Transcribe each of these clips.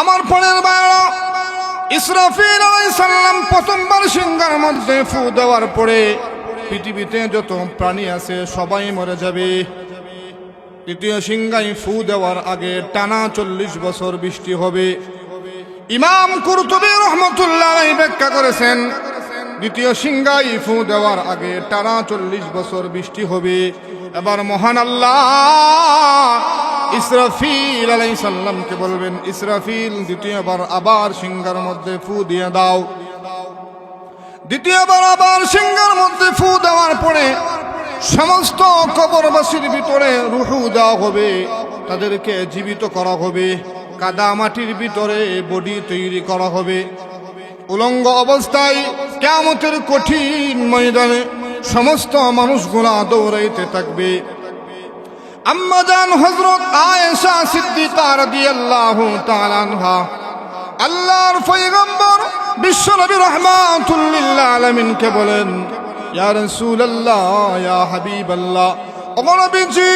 আমার পরের বাড়া ইসরাফিল সাল্লাম প্রথমবার সিংহার মধ্যে ফু দেওয়ার পরে পৃথিবীতে যত প্রাণী আছে সবাই মরে যাবে। দ্বিতীয় সিংহাই ফু দেওয়ার আগে টানা চল্লিশ বছর বৃষ্টি হবে। ইমাম কুরতুবি রহমতুল্লাহ ব্যাখ্যা করেছেন, দ্বিতীয় সিংহাই ফু দেওয়ার আগে টানা চল্লিশ বছর বৃষ্টি হবে। এবার মহান আল্লাহ ইসরাফিল আলাই সাল্লামকে বলবেন, ইসরাফিল, দ্বিতীয়বার আবার সিংহার মধ্যে ফু দিয়ে দাও। দ্বিতীয়বার আবার সিংহার মধ্যে ফু দেওয়ার পরে সমস্ত কবরবাসীর ভিতরে রুহু দেওয়া হবে, তাদেরকে জীবিত করা হবে, কাদা মাটির ভিতরে বডি তৈরি করা হবে। উলঙ্গ অবস্থায় কেমতের কঠিন ময়দানে সমস্ত মানুষগুলা দৌড়াইতে থাকবে। আম্মাজান হজরত আয়েশা সিদ্দিকা রাদিয়াল্লাহু তাআলা আনহা। আল্লাহর পয়গম্বর বিশ্বনবী রহমাতুল লিল আলামিনকে বলেন, ইয়া রাসূলুল্লাহ, ইয়া হাবিবাল্লাহ ওগো নবীজি,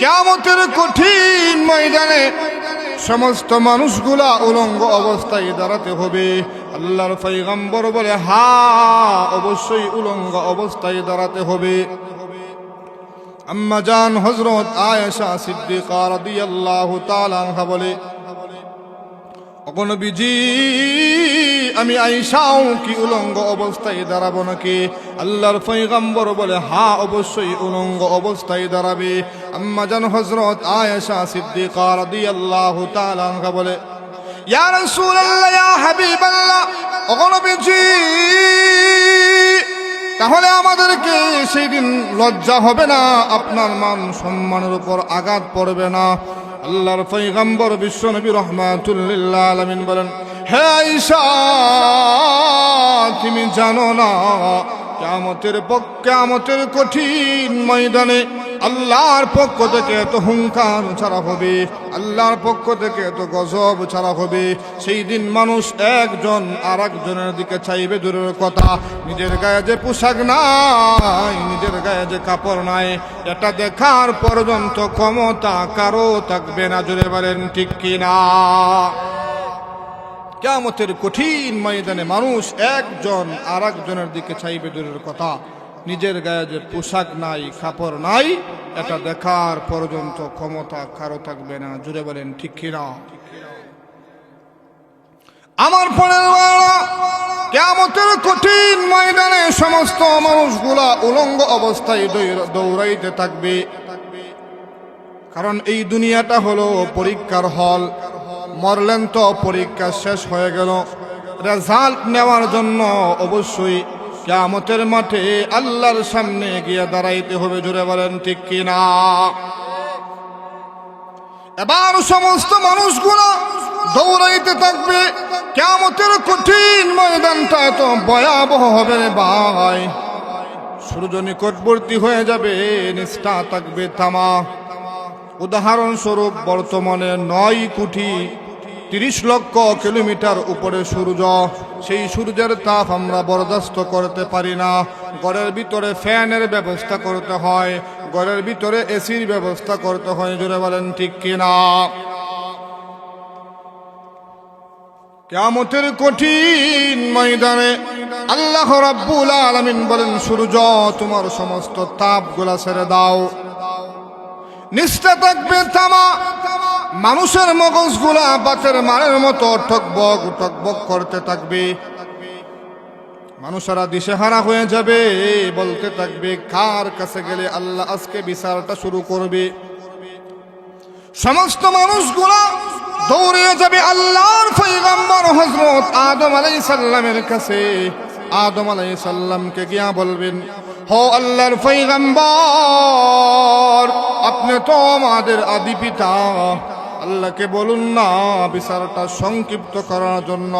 কিয়ামতের কঠিন ময়দানে সমস্ত মানুষগুলা উলঙ্গ অবস্থায় দাঁড়াতে হবে। আল্লাহর পয়গম্বর বলে, হা, অবশ্যই উলঙ্গ অবস্থায় দাঁড়াতে হবে। আম্মা জান হজরত আয়েশা সিদ্দিকা রাদিয়াল্লাহু তাআলা আনহা বলে অগণবিজি আমি আইসাও কি উলঙ্গ অবস্থায় দাঁড়াবো নাকি? আল্লাহর পৈগম্বর বলে, হা, অবশ্যই উলঙ্গ অবস্থায় দাঁড়াবে। আম্মা জান হজরত আয়েশা সিদ্দিকা রাদিয়াল্লাহু তাআলা আনহা বলে, ইয়া রাসূলুল্লাহ, ইয়া হাবিবাল্লাহ অগণবিজি তাহলে আমাদেরকে সেই দিন লজ্জা হবে না, আপনার মান সম্মানের উপর আঘাত পড়বে না। আল্লাহর পৈগম্বর বিশ্ব নবী রহমাতুল্লিল্লা আলমিন বলেন, হে আইসা তুমি জানো না কেমতের কেমতের কঠিন ময়দানে আল্লাহর পক্ষ থেকে এত হুঙ্কার ছাড়া হবে, আল্লাহর পক্ষ থেকে এত গজব ছাড়া হবে। সেই দিন মানুষ একজন আর একজনের দিকে চাইবে দূরের কথা। নিজের গায়ে যে পোশাক নাই, নিজের গায়ে যে কাপড় নাই, এটা দেখার পর্যন্ত ক্ষমতা কারও থাকবে না জুড়ে বলেন ঠিক কিনা? কেমতের কঠিন ময়দানে মানুষ একজন আর একজনের দিকে চাইবে দূরের কথা। নিজের গায়ে যে পোশাক নাই, কাপড় নাই, এটা দেখার পর্যন্ত ক্ষমতা কারও থাকবে না। জুড়ে বলেন, ঠিক কিনা? আমার পরের কেমতের কঠিন ময়দানে সমস্ত মানুষগুলা উলঙ্গ অবস্থায় দৌড়াইতে থাকবে। কারণ এই দুনিয়াটা হলো পরীক্ষার হল। মরলেন তো পরীক্ষা শেষ হয়ে গেল। রেজাল্ট নেওয়ার জন্য অবশ্যই কেয়ামতের মাঠে আল্লাহর সামনে গিয়ে দাঁড়াইতে হবে জুড়ে বলেন ঠিক কিনা? এবার সমস্ত মানুষগুলো দৌড়াইতে থাকবে। কেমতের কঠিন ময়দানটা এত ভয়াবহ হবে ভাই। সূর্য নিকটবর্তী হয়ে যাবে, নিষ্ঠা থাকবে, থামা। উদাহরণস্বরূপ বর্তমানে নয় কোটি তিরিশ লক্ষ কিলোমিটার উপরে সূর্য। সেই সূর্যের তাপ আমরা বরদাস্ত করতে পারি না। ঘরের ভিতরে ফ্যানের ব্যবস্থা করতে হয়। ঘরের ভিতরে এসির ব্যবস্থা করতে হয়, জোরে বলেন ঠিক কিনা? কেমতের কঠিন ময়দানে আল্লাহ রাব্বুল আলামিন বলেন, সূর্য, তোমার সমস্ত তাপ তাপগুলা ছেড়ে দাও। নিষ্ঠা থাকবে তামা মানুষের মগজগুলা বাতের মারের মতো টকবক টকবক করতে থাকবে। মানুষেরা দিশেহারা হয়ে যাবে, বলতে থাকবে, কার কাছে গেলে আল্লাহ আজকে বিচারটা শুরু করবে? সমস্ত মানুষগুলা দৌড়ে যাবে আল্লাহর পৈগম্বর হজরত আদম আলাই সাল্লামের কাছে। আদম আলাই সাল্লামকে গিয়া বলবেন, হো আল্লাহর পৈগম্বর আপনি তো আমাদের আদি পিতা। আল্লাহকে বলুন না বিচারটা সংক্ষিপ্ত করার জন্য,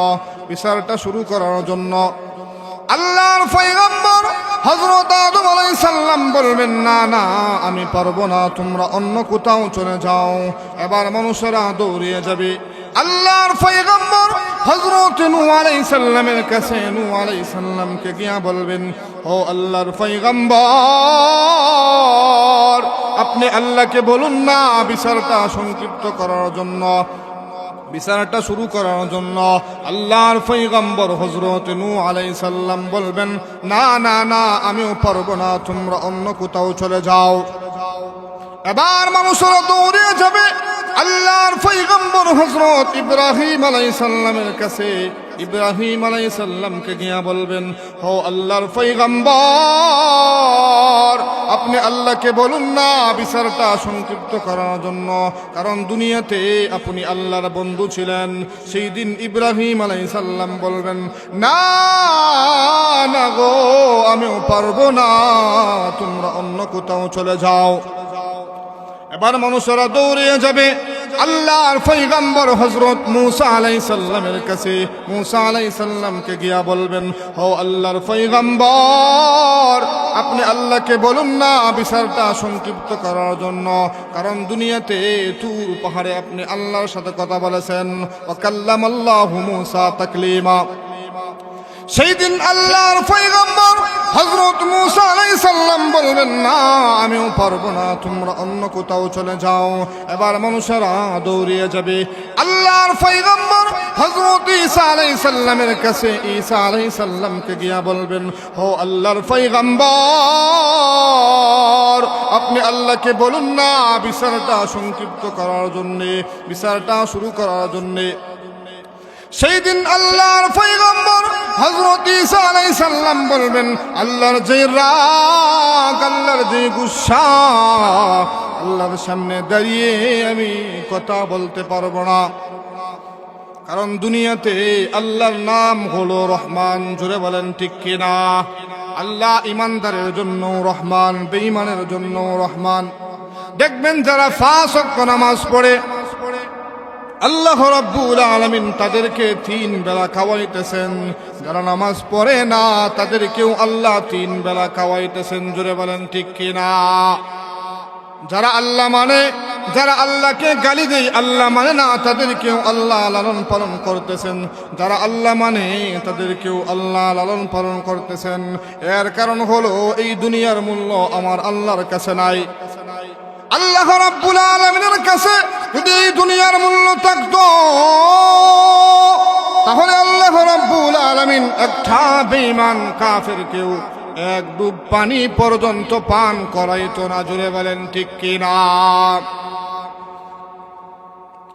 বিচারটা শুরু করার জন্য। আল্লাহর পয়গম্বর হজরত আদম আলাই সাল্লাম বলবেন, না না, আমি পারব না, তোমরা অন্য কোথাও চলে যাও, এবার মানুষেরা দৌড়িয়ে যাবে। আল্লাহর পয়গম্বর হযরত নূহ আলাইহিস সালামের কাছে নূহ আলাইহিস সালামকে গিয়া বলবেন, ও আল্লাহর পয়গম্বর, আপনি আল্লাহকে বলুন না বিচারটা সংক্ষিপ্ত করার জন্য, বিচারটা শুরু করার জন্য। আল্লাহর পৈগম্বর হজরত নু আলাই সাল্লাম বলবেন, না না না, আমিও পারব না, তোমরা অন্য কোথাও চলে যাও। এবার মানুষেরা দৌড়ে যাবে। আল্লাহর পৈগম্বর হজরত ইব্রাহিম আলাই সাল্লামের কাছে ইব্রাহিম আলাই সাল্লামকে গিয়া বলবেন হো আল্লাহর পৈগম্বর আপনি আল্লাহকে বলুন না বিচারটা সংক্ষিপ্ত করার জন্য, কারণ দুনিয়াতে আপনি আল্লাহর বন্ধু ছিলেন। সেই দিন ইব্রাহিম আলাই সাল্লাম বলবেন, না না গো, আমিও পারব না, তোমরা অন্য কোথাও চলে যাও। এবার মানুষেরা দৌড়িয়ে যাবে। আল্লাহর পৈগম্বর হজরত মুসা আলাই সাল্লামের কাছে। মুসা আলাই সাল্লামকে গিয়া বলবেন হো আল্লাহর পৈগম্বর আপনি আল্লাহকে বলুন না বিচারটা সংক্ষিপ্ত করার জন্য। কারণ দুনিয়াতে তুর পাহাড়ে আপনি আল্লাহর সাথে কথা বলেছেন। ও কাল্লাম আল্লাহ মুসা তাকলিমা। সেই দিন আল্লাহর পয়গম্বর হজরত মুসা বলবেন না, আমিও পারব না, তোমরা অন্য কোথাও চলে যাও, এবার মানুষেরা দৌড়িয়ে যাবে। আল্লাহর পয়গম্বর হজরত ঈসা আলাইহিস সাল্লামের কাছে ঈসা আলাইহিস সাল্লামকে গিয়া বলবেন হো আল্লাহর পয়গম্বর, আপনি আল্লাহকে বলুন না বিচারটা সংক্ষিপ্ত করার জন্যে, বিচারটা শুরু করার জন্যে। সেই দিন আল্লাহর পৈগম্বর হজরত ঈসা আলাই সাল্লাম বলবেন, আল্লাহর যে রাগ, আল্লাহর যে গুসা, আল্লাহর সামনে দাঁড়িয়ে আমি কথা বলতে পারব না। কারণ দুনিয়াতে আল্লাহর নাম হলো রহমান জুড়ে বলেন ঠিক কিনা? আল্লাহ ইমানদারের জন্য রহমান, বেঈমানের জন্য রহমান। দেখবেন যারা ফাঁস নামাজ পড়ে আল্লাহ রাব্বুল আলামিন তাদেরকে তিন বেলা খাওয়াইতেছেন। যারা নামাজ পড়ে না, তাদেরকেও আল্লাহ তিন বেলা খাওয়াইতেছেন। জোরে বলেন, ঠিক কিনা যারা আল্লাহ মানে যারা আল্লাহকে গালি দেয়, আল্লাহ মানে না, তাদেরকেও আল্লাহ লালন পালন করতেছেন। যারা আল্লাহ মানে তাদেরকেও আল্লাহ লালন পালন করতেছেন। এর কারণ হলো, এই দুনিয়ার মূল্য আমার আল্লাহর কাছে নাই। আল্লাহ রাব্বুল আলামিনের কাছে যদি এই দুনিয়ার মূল্য থাকতো, তাহলে আল্লাহ রাব্বুল আলামিন একটা বেঈমান কাফের কেউ এক ডুব পানি পর্যন্ত পান করাইতো না। জুড়ে বলেন ঠিক কিনা?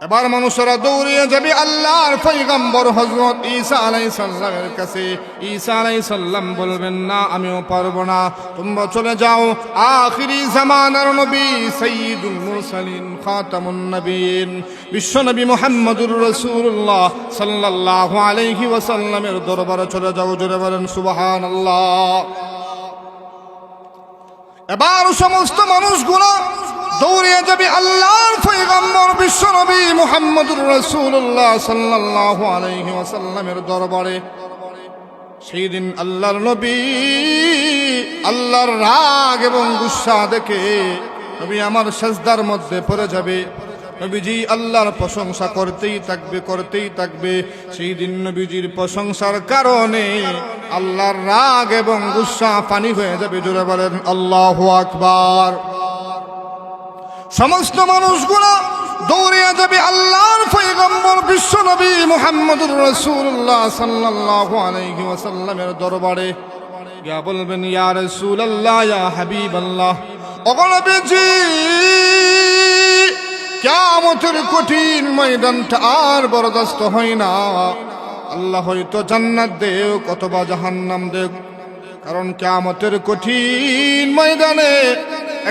এবার মানুষেরা দৌড়িয়ে যাবে আল্লাহর পৈগম্বর হজরত ঈসা আলাই সাল্লামের কাছে। ঈসা আলাই সাল্লাম বলবেন, না, আমিও পারব না। তোমরা চলে যাও। আখিরি জামানার নবী সঈদুল মুরসালিন, খাতামুন নবীন। বিশ্ব নবী মুহাম্মদুর রাসূলুল্লাহ সাল্লাল্লাহু আলাইহি ওয়াসাল্লামের দরবারে চলে যাও, জোরে বলেন, সুবহানাল্লাহ। এবার সমস্ত মানুষগুলো দৌড়িয়ে যাবে আল্লাহর পয়গম্বর বিশ্বনবী মুহাম্মদুর রাসূলুল্লাহ সাল্লাল্লাহু আলাইহি ওয়াসাল্লামের দরবারে। সেই দিন আল্লাহর নবী আল্লাহর রাগ এবং গুসা দেখে নবী আমার সেজদার মধ্যে পড়ে যাবে। নবীজি আল্লাহর প্রশংসা করতেই থাকবে করতেই থাকবে। সেই দিন নবীজির প্রশংসার কারণে আল্লাহর রাগ এবং গুসা পানি হয়ে যাবে। জোরে বলেন, আল্লাহ আকবার। সমস্ত মানুষগুলো দৌড়িয়ে যাবে আল্লাহর পয়গম্বর বিশ্ব নবী মুহাম্মদুর রাসূলুল্লাহ সাল্লাল্লাহু আলাইহি দরবারে। ইয়া বলবেন, ইয়া রাসূলুল্লাহ, ইয়া হাবিবাল্লাহ অগণবীজি কিয়ামতের কঠিন ময়দানটা আর বরদাস্ত হয় না। আল্লাহ হয়তো জান্নাত দেও কতবা জাহান্নাম দেও কারণ কিয়ামতের কঠিন ময়দানে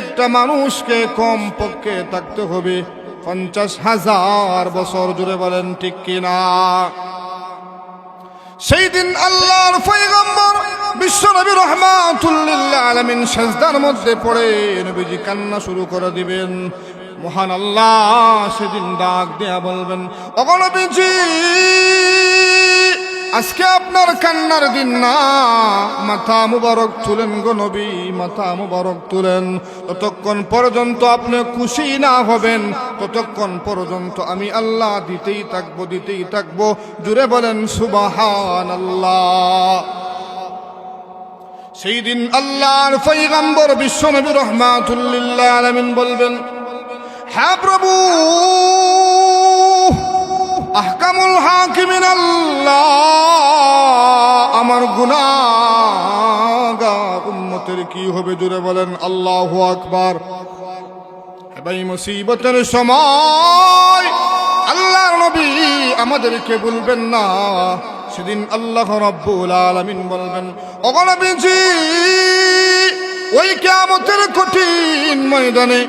একটা মানুষকে কম পক্ষে থাকতে হবে। পঞ্চাশ হাজার বছর জুড়ে বলেন, ঠিক কিনা? সেই দিন আল্লাহর পয়গম্বর বিশ্ব নবী রহমাতুল্লিল্লাহ আলামিন সাজদার মধ্যে পড়ে নবীজি কান্না শুরু করে দিবেন। মহান আল্লাহ সেদিন ডাক দেয়া বলবেন অগণবীজি আজকে আপনার কান্নার দিন না। মাথা মুবারক তুলেন গো নবী, মাথা মুবারক তুলেন। ততক্ষণ পর্যন্ত আপনি খুশি না হবেন। ততক্ষণ পর্যন্ত আমি আল্লাহ দিতেই থাকব দিতেই থাকব। জুড়ে বলেন সুবাহান আল্লাহ সেই দিন আল্লাহর পৈগম্বর বিশ্বনবী রহমাতুল্লিল্লাহ আলামিন বলবেন হ্যাঁ প্রভু। আহকামুল হাকিমিন আল্লাহ আমার গুনাহগার উম্মতের কি হবে জুড়ে বলেন? আল্লাহ আকবার। এবার মুসিবতের সময় আল্লাহর নবী আমাদেরকে বলবেন না। সেদিন আল্লাহ রাব্বুল আলামিন বলবেন অগণবীজি ওই কিয়ামতের কঠিন ময়দানে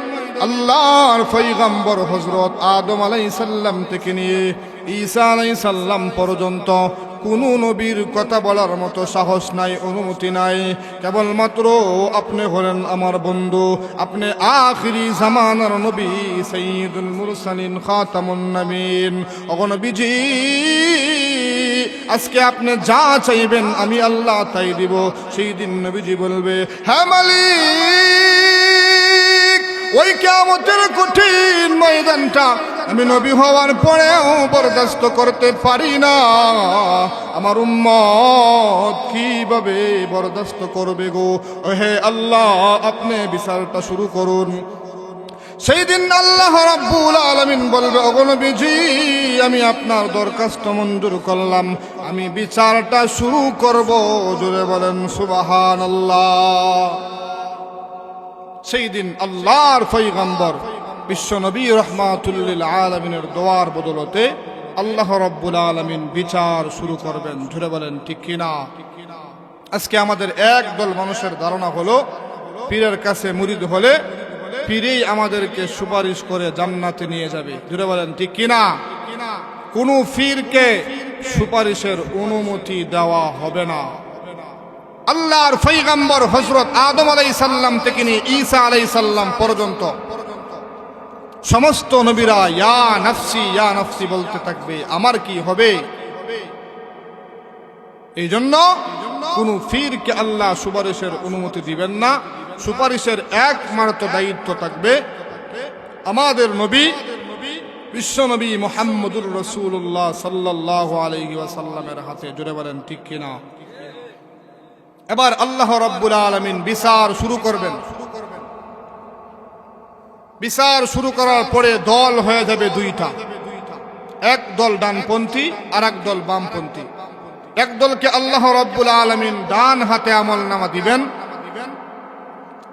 আল্লাহর পৈগম্বর হজরত আদম আলাইহিস সাল্লাম থেকে নিয়ে ঈসা আলাইহিস সাল্লাম পর্যন্ত কোনো নবীর কথা বলার মতো সাহস নাই, অনুমতি নাই। কেবলমাত্র আপনি হলেন আমার বন্ধু। আপনি আখিরি জামানার নবী সঈদুল মুরসালিন, খাতামুন নবীন। অগনবীজি আজকে আপনি যা চাইবেন আমি আল্লাহ তাই দিব। সেই দিন নবীজি বলবে হ্যাঁ মালিক, ওই কেমতের কঠিন ময়দানটা আমি নবী হওয়ার পরেও বরদাস্ত করতে পারি না। আমার উম্মত কীভাবে বরদাস্ত করবে গো? হে আল্লাহ, আপনি বিচারটা শুরু করুন। সেই দিন আল্লাহ রাব্বুল আলামিন বলবে অগণবীজি আমি আপনার দরখাস্ত মঞ্জুর করলাম। আমি বিচারটা শুরু করব। জোরে বলেন সুবাহান আল্লাহ সেই দিন আল্লাহর পৈগম্বর বিশ্ব নবী রহমাতুল্লিল আলমিনের দোয়ার বদলতে আল্লাহ রব্বুল আলমিন বিচার শুরু করবেন। ধরে বলেন, ঠিক কিনা? আজকে আমাদের এক দল মানুষের ধারণা হলো, পীরের কাছে মুরিদ হলে পীরেই আমাদেরকে সুপারিশ করে জান্নাতে নিয়ে যাবে। ধরে বলেন, ঠিক কিনা? কোনো ফিরকে সুপারিশের অনুমতি দেওয়া হবে না। আল্লাহর ফৈগম্বর হজরত আদম আলাই সাল্লাম থেকে নিয়ে ঈসা আলাই সাল্লাম পর্যন্ত সমস্ত নবীরা, ইয়া নাফসি ইয়া নাফসি বলতে থাকবে। আমার কি হবে? এই জন্য কোন ফিরকে আল্লাহ সুপারিশের অনুমতি দিবেন না। সুপারিশের একমাত্র দায়িত্ব থাকবে আমাদের নবী, বিশ্ব নবী মোহাম্মদুর রসুল্লাহ সাল্লাহ আলহি ওয়াসাল্লামের হাতে। জুড়ে বলেন, ঠিক কিনা? এবার আল্লাহ রব্বুল আলমিন বিচার শুরু করবেন। বিচার শুরু করার পরে দল হয়ে যাবে দুইটা। এক দল ডানপন্থী আর এক দল বামপন্থী। এক দলকে আল্লাহ রব্বুল আলমিন ডান হাতে আমল নামা দিবেন।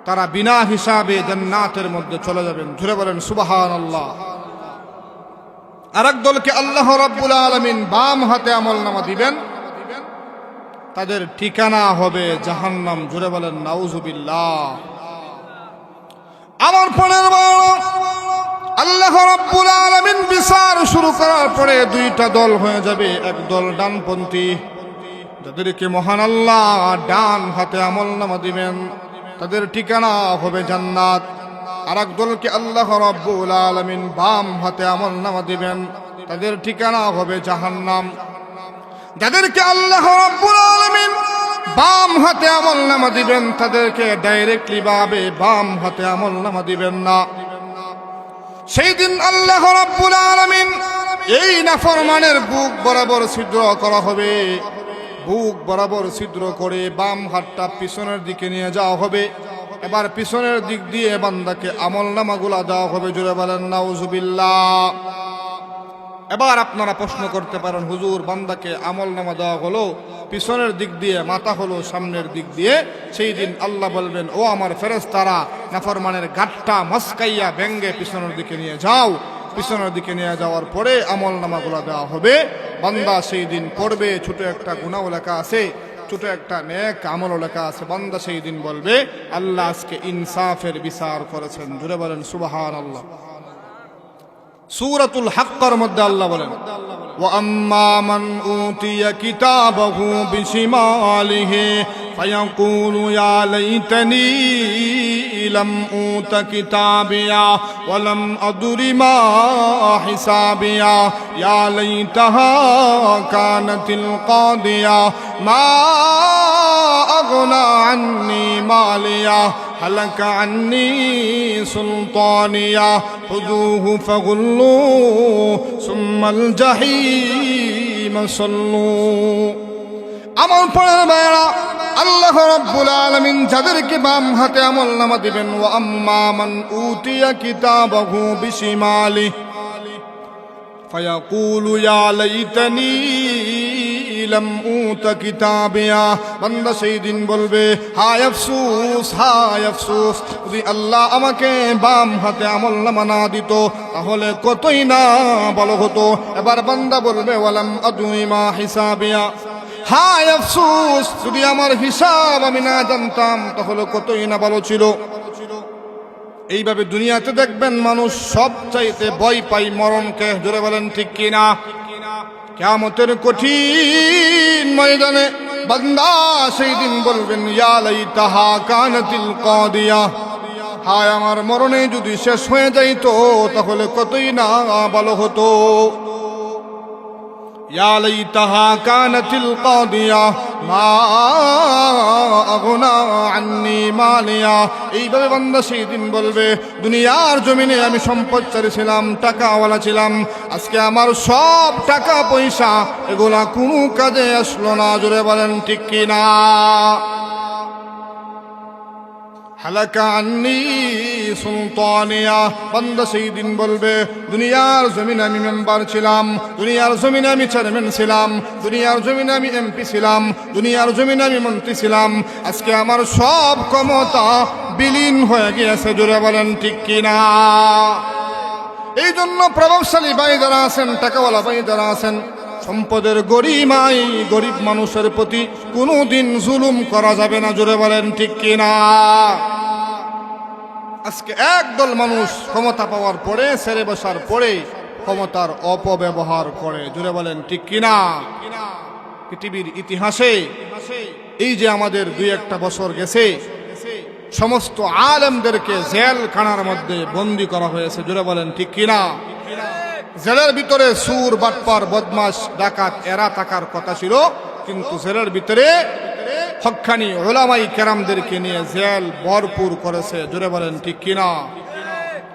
তারা বিনা হিসাবে জান্নাতের মধ্যে চলে যাবেন। ধরে বলেন সুবাহান আল্লাহ আর এক দলকে আল্লাহ রব্বুল আলমিন বাম হাতে আমল নামা দিবেন। তাদের ঠিকানা হবে জাহান্নাম। জুড়ে বলেন, নাউজুবিল্লাহ। আমার পরের বড় আল্লাহ রাব্বুল আলামিন বিচার শুরু করার পরে দুইটা দল হয়ে যাবে, এক দল ডানপন্থী। যাদেরকে মহান আল্লাহ ডান হাতে আমল নামা দিবেন, তাদের ঠিকানা হবে জান্নাত। আর এক দলকে আল্লাহ রাব্বুল আলামিন বাম হাতে আমল নামা দিবেন, তাদের ঠিকানা হবে জাহান্নাম। যাদেরকে আল্লাহ রাব্বুল আলামিন বাম হাতে আমল নামা দিবেন, তাদেরকে ডাইরেক্টলি ভাবে বাম হাতে আমল নামা দিবেন না। সেই দিন আল্লাহ রাব্বুল আলামিন এই নাফরমানের বুক বরাবর ছিদ্র করা হবে। বুক বরাবর ছিদ্র করে বাম হাতটা পিছনের দিকে নিয়ে যাওয়া হবে। এবার পিছনের দিক দিয়ে বান্দাকে আমল নামাগুলা দেওয়া হবে। জুড়ে বলেন, নাউজুবিল্লাহ। এবার আপনারা প্রশ্ন করতে পারেন, হুজুর, বান্দাকে আমল নামা দেওয়া হলো, পিছনের দিক দিয়ে মাথা হলো সামনের দিক দিয়ে, সেই দিন আল্লাহ বলবেন, ও আমার ফেরেস তারা নাফরমানের গাঠটা মস্কাইয়া ব্যঙ্গে পিছনের দিকে নিয়ে যাও। পিছনের দিকে নিয়ে যাওয়ার পরে আমল নামাগুলো দেওয়া হবে। বান্দা সেই দিন পড়বে, ছোট একটা গুণাও লেখা আছে, ছোট একটা নেক আমল লেখা আছে। বান্দা সেই দিন বলবে, আল্লাহ আজকে ইনসাফের বিচার করেছেন। জুড়ে বলেন সুবাহান আল্লাহ সুরাতুল হাক্কার মধ্যে আল্লাহ বলেন وأما من أوتي كتابه بشماله فيقول يا ليتني لم أوت كتابيا ولم أدر ما حسابيا يا ليتها كانت القاضية ما أغنى عني ماليا هلك عني سلطانيا خذوه فغلوه ثم الجحيم صلوا আমার পরের বেড়া আল্লাহ রাব্বুল আলামিন যাদেরকে বাম হাতে আমল নামা দিবেন ও আম্মা মান উতিয়া কিতাবাহু বিশিমালি فيقول يا ليتني لم اوت কিতাবিয়া বান্দা সেই দিন বলবে হায় আফসোস হায় আফসোস যদি আল্লাহ আমাকে বাম হাতে আমল নামা না দিত তাহলে কতই না ভালো হতো এবার বান্দা বলবে ওয়ালাম আদুইমা হিসাবিয়া হায় আফসোস যদি আমার হিসাব আমি না জানতাম তাহলে কতই না ভালো ছিল এইভাবে দুনিয়াতে দেখবেন মানুষ সব চাইতে ভয় পাই মরণকে জোরে বলেন ঠিক কিনা কেমতের কঠিন ময়দানে বান্দা সেই দিন বলবেন ইয়ালাই তাহা কানতিল কদিয়া। হায়, আমার মরণে যদি শেষ হয়ে যাইতো, তাহলে কতই না ভালো হতো। يا ليتها كانت القاضية ما أغنى عني ماليا এইভাবে বান্দা সেই দিন বলবে দুনিয়ার জমিনে আমি সম্পদচারী ছিলাম টাকাওয়ালা ছিলাম আজকে আমার সব টাকা পয়সা এগুলা কোনো কাজে আসলো না জোরে বলেন ঠিক কিনা হালাকা আন্নি সুলতানিয়া বান্দা সেই দিন বলবে, দুনিয়ার জমিনে আমি মেম্বার ছিলাম, দুনিয়ার জমিনে আমি চেয়ারম্যান ছিলাম, দুনিয়ার জমিনে আমি এমপি ছিলাম, দুনিয়ার জমিনে আমি মন্ত্রী ছিলাম। আজকে আমার সব ক্ষমতা বিলীন হয়ে গিয়েছে জুড়ে বলেন ঠিক কিনা এই জন্য প্রভাবশালী ভাই যারা আছেন, টাকাওয়ালা ভাই যারা আছেন, সম্পদের গরিমাই গরিব মানুষের প্রতি কোনো দিন জুলুম করা যাবে না, জোরে বলেন ঠিক কিনা আজকে একদল মানুষ ক্ষমতা পাওয়ার পরে, সেরে বসার পরে ক্ষমতার অপব্যবহার করে। জোরে বলেন, ঠিক কিনা? পৃথিবীর ইতিহাসে এই যে আমাদের দুই একটা বছর গেছে, সমস্ত আলেমদেরকে জেল খানার মধ্যে বন্দি করা হয়েছে। জোরে বলেন, ঠিক কিনা? জেলের ভিতরে সুর, বাটপার বদমাস ডাকাত, এরা থাকার কথা ছিল, কিন্তু জেলের ভিতরে হকানি ওলামাই কেরামদেরকে নিয়ে জেল ভরপুর করেছে। জোরে বলেন, ঠিক কিনা?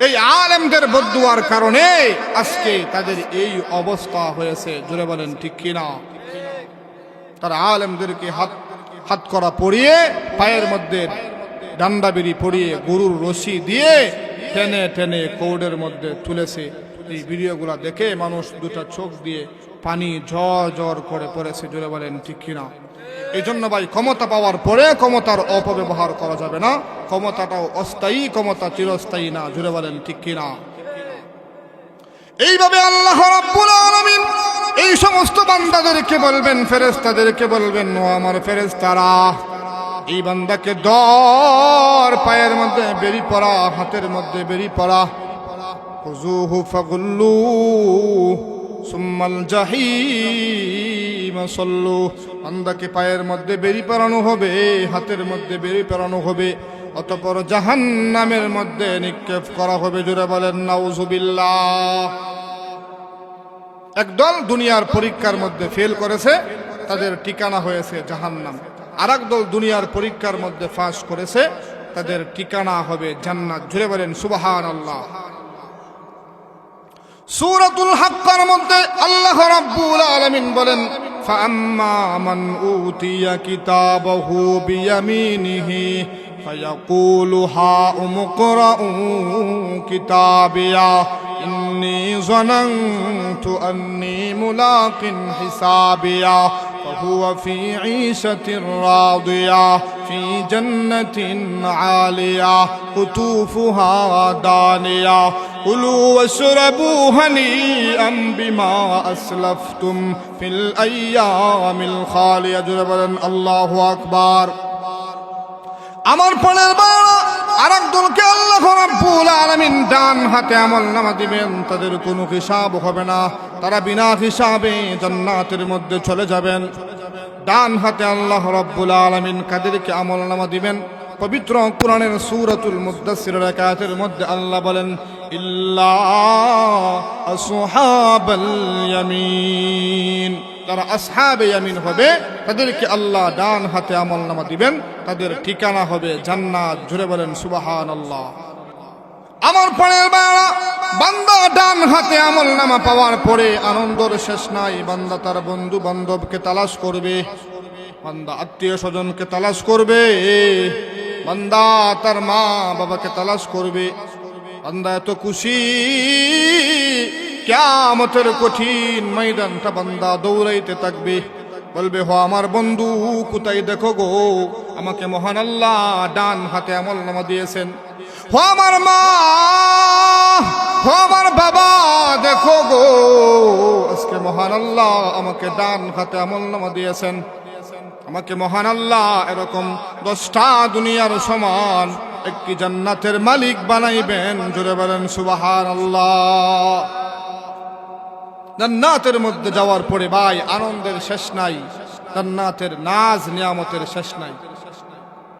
এই আলেমদের বদুয়ার কারণে আজকে তাদের এই অবস্থা হয়েছে। জোরে বলেন, ঠিক কিনা? তারা আলেমদেরকে হাত হাত করা পরিয়ে, পায়ের মধ্যে ডান্ডা বেরি পরিয়ে গরুর রশি দিয়ে টেনে টেনে কৌডের মধ্যে তুলেছে। এই ভিডিওগুলা দেখে মানুষ দুটা চোখ দিয়ে পানি ঝড় ঝড় করে পড়েছে। জোরে বলেন, ঠিক কিনা? এই জন্য ভাই ক্ষমতা পাওয়ার পরে ক্ষমতার অপব্যবহার করা যাবে না। ক্ষমতাটাও অস্থায়ী, ক্ষমতা চিরস্থায়ী না জোরে বলেন ঠিক কিনা? এইভাবে আল্লাহ এই সমস্ত বান্দাদেরকে বলবেন, ফেরেশতাদেরকে বলবেন, ও আমার ফেরেশতারা, এই বান্দাকে দর, পায়ের মধ্যে বেরি পড়া হাতের মধ্যে বেরি পড়া খুজুহু ফাগুল্লু সুম্মাল জাহিম, সল্লু। বান্দাকে পায়ের মধ্যে বেরি পেরানো হবে, হাতের মধ্যে বেরি পেরানো হবে, অতপর জাহান নামের মধ্যে নিক্ষেপ করা হবে জুড়ে বলেন, নাউজুবিল্লাহ। একদল দুনিয়ার পরীক্ষার মধ্যে ফেল করেছে, তাদের ঠিকানা হয়েছে জাহান্নাম। আর দল দুনিয়ার পরীক্ষার মধ্যে ফাঁস করেছে, তাদের ঠিকানা হবে জান্নাত। জুড়ে বলেন সুবাহান আল্লাহ সূরাতুল হাক্কার মধ্যে আল্লাহ রাব্বুল আলামিন বলেন فأما من أوتي كتابه بيمينه فيقول هاؤم اقرءوا كتابيا إني ظننت أني ملاق حسابيا وهو في عيشة راضية في جنة عالية قطوفها دانية كلوا واشربوا هنيئا بما أسلفتم في الأيام الخالية جربا الله أكبر আমার পরের বার আর একদলকে আল্লাহ রাব্বুল আলামিন ডান হাতে আমল নামা দিবেন, তাদের কোনো হিসাব হবে না। তারা বিনা হিসাবে জান্নাতের মধ্যে চলে যাবেন। ডান হাতে আল্লাহ রাব্বুল আলামিন কাদেরকে আমল নামা দিবেন, পবিত্র কোরআনের সূরাতুল মুদ্দাসসির রাকাতের মধ্যে আল্লাহ বলেন, ইল্লা আসহাবাল ইয়ামিন। যারা আসহাবে ইয়ামিন হবে, তাদেরকে আল্লাহ ডান হাতে আমল নামা দিবেন। তাদের ঠিকানা হবে জান্নাত। জুড়ে বলেন সুবাহান আল্লাহ আমার পরের বেলা বান্দা ডান হাতে আমল নামা পাওয়ার পরে আনন্দর শেষ নাই। বান্দা তার বন্ধু বান্ধবকে তালাশ করবে। বান্দা আত্মীয় স্বজনকে তালাশ করবে। বান্দা তার মা বাবাকে তালাশ করবে। বান্দা এত খুশি। কেমতের কঠিন ময়দানটা বান্দা দৌড়াইতে থাকবে। বলবে, হ আমার বন্ধু, কোথায় দেখো গো? আমাকে মহান আল্লাহ ডান হাতে আমল নামা দিয়েছেন। হো আমার মা, হো আমার বাবা, দেখো গো, আজকে মহান আল্লাহ আমাকে ডান হাতে আমল নামা দিয়েছেন। আমাকে মহান আল্লাহ এরকম দশটা দুনিয়ার সমান একটি জান্নাতের মালিক বানাইবেন। জোরে বলেন সুবাহান আল্লাহ জান্নাতের মধ্যে যাওয়ার পরে ভাই আনন্দের শেষ নাই। জান্নাতের নাজ নিয়ামতের শেষ নাই।